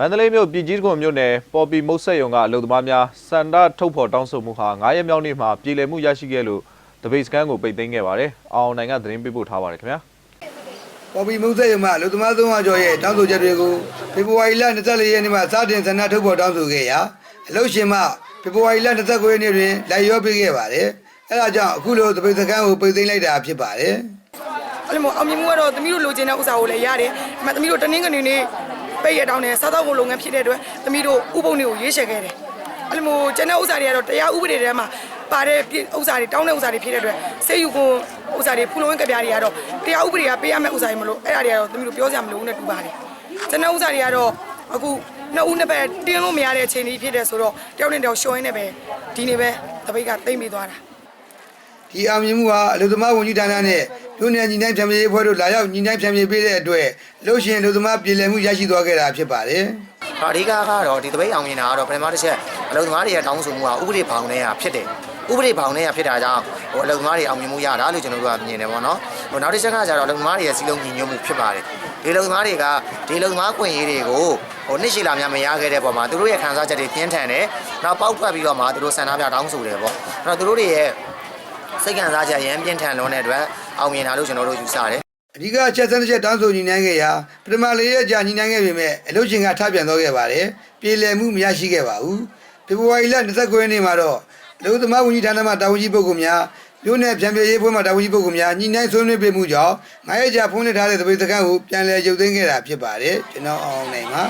မန္တလေးမြို့ပြည်ကြီးတခွန်မြို့နယ်ပေါ်ပီမုတ်ဆက်ယုံကအလုံသမားများစန္ဒထုတ်ဖော်တောင်းဆိုမှုဟာ9ရက်မြောက်နေ့မှာပြည်လည်မှုရရှိခဲ့လို့တပိတ်စကန်ကိုပိတ်သိမ်းခဲ့ပါတယ်။အောင်နိုင်ကသတင်းပေးပို့ထားပါတယ်ခင်ဗျာပေါ်ပီမုံဆက်ရမလူသမား300ကျော်ရဲ့တောင်းဆိုချက်တွေကိုဖေဖော်ဝါရီလ24ရက်နေ့မှာစတင်ဆန္ဒထုတ်ဖော်တောင်းဆိုခဲ့ရာအလို့ရှင်မှဖေဖော်ဝါရီလ29ရက်နေ့တွင်လိုက်ရောပေးခဲ့ပါတယ်။အဲဒါကြောင့်အခုလိုတပိတ်စကန်ကိုပိတ်သိမ်းလိုက်တာဖြစ်ပါတယ်။အဲ့လိုမျိုးအောင်မြင်မှုကတော့သမီးတို့လိုချင်တဲ့ဥစ္စာကိုလည်းရတယ်။ဒါပေမဲ့သမီးတို့တနင်္ဂနွေနေ့ ပိတ်ရတောင်းတယ်စားသောက်ကုန်လုပ်ငန်းဖြစ်တဲ့အတွက်သမီးတို့ဥပုံတွေကိုရွေးချယ်ခဲ့တယ်။အဲ့လိုမျိုးကျန်တဲ့ဥစ္စာတွေကတော့တရားဥပဒေထဲမှာပါတဲ့ပြဥစ္စာတွေတောင်းတဲ့ဥစ္စာတွေဖြစ်တဲ့အတွက်စေယူကုန်ဥစ္စာတွေဖူလုံးဝင်းကြပြားတွေကတော့တရားဥပဒေကပေးရမယ့်ဥစ္စာတွေမလို့အဲ့ဒါတွေကတော့သမီးတို့ပြောစရာမလိုဘူးနဲ့တူပါတယ်။ကျန်တဲ့ဥစ္စာတွေကတော့အခုနှစ်ဦးနှစ်ဘက်တင်းလို့မရတဲ့အချိန်ကြီးဖြစ်တဲ့ဆိုတော့တယောက်နဲ့တယောက်ရှော်ရင်းနဲ့ပဲဒီနေ့ပဲတပိတ်ကတိတ်မိသွားတာ။ဒီအောင်မြင်မှုဟာအလုံသမားဝန်ကြီးဌာနနဲ့ လူနယ်ညီနိုင်ဖြန့်ဖြေးရေးဖွဲ့တို့လာရောက်ညီနိုင်ဖြန့်ဖြေးပေးတဲ့အတွက်လှုပ်ရှင်အလုံသမားပြည်လည်မှုရရှိသွားခဲ့တာဖြစ်ပါတယ်။အဓိကကတော့ဒီတပိတ်အောင်မြင်တာကတော့ပထမတစ်ချက်အလုံသမားတွေရဲ့တောင်းဆိုမှုကဥပဒေဘောင်ထဲကဖြစ်တယ်ဥပဒေဘောင်ထဲကဖြစ်တာကြောင့်ဟိုအလုံသမားတွေအောင်မြင်မှုရတာလို့ကျွန်တော်တို့ကမြင်တယ်ပေါ့နော်ဟိုနောက်တစ်ချက်ကကျတော့အလုံသမားတွေရဲ့စီလုံးညီညွတ်မှုဖြစ်ပါတယ်ဒီအလုံသမားတွေကဒီအလုံသမားခွင့်ရေးတွေကိုဟိုနှစ်ရှည်လာများမရခဲ့တဲ့ပုံမှာသူတို့ရဲ့ခံစားချက်တွေပြင်းထန်တယ်နောက်ပေါက်ထွက်ပြီးတော့မှသူတို့ဆန္ဒပြတောင်းဆိုတယ်ပေါ့အဲ့တော့သူတို့တွေရဲ့ စိတ်ခံစားချက်ရမ်းပြင်းထန်လွန်းတဲ့အတွက်အောင်မြင်တာလို့ကျွန်တော်တို့ယူဆတယ်အဓိကအချက်စမ်းတစ်ချက်တောင်းဆိုညီနိုင်ခဲ့ရာပထမလေးရက်ကြာညီနိုင်ခဲ့ပေမဲ့အလုပ်ရှင်ကထပြန်တော့ခဲ့ပါတယ်ပြည်လည်မှုမရရှိခဲ့ပါဘူးဖေဖော်ဝါရီလ29ရက်နေ့မှာတော့အလုပ်သမားဝန်ကြီးဌာနမှတာဝန်ရှိပုဂ္ဂိုလ်များမြို့နယ်ပြန်ပြည့်ရေးဖွဲ့မှတာဝန်ရှိပုဂ္ဂိုလ်များညီနိုင်ဆွေးနွေးပေးမှုကြောင့်9ရက်ကြာဖုန်းနဲ့ထားတဲ့သပိတ်စခန်းကိုပြန်လည်ရုပ်သိမ်းခဲ့တာဖြစ်ပါတယ်ကျွန်တော်အောင်နိုင်ပါ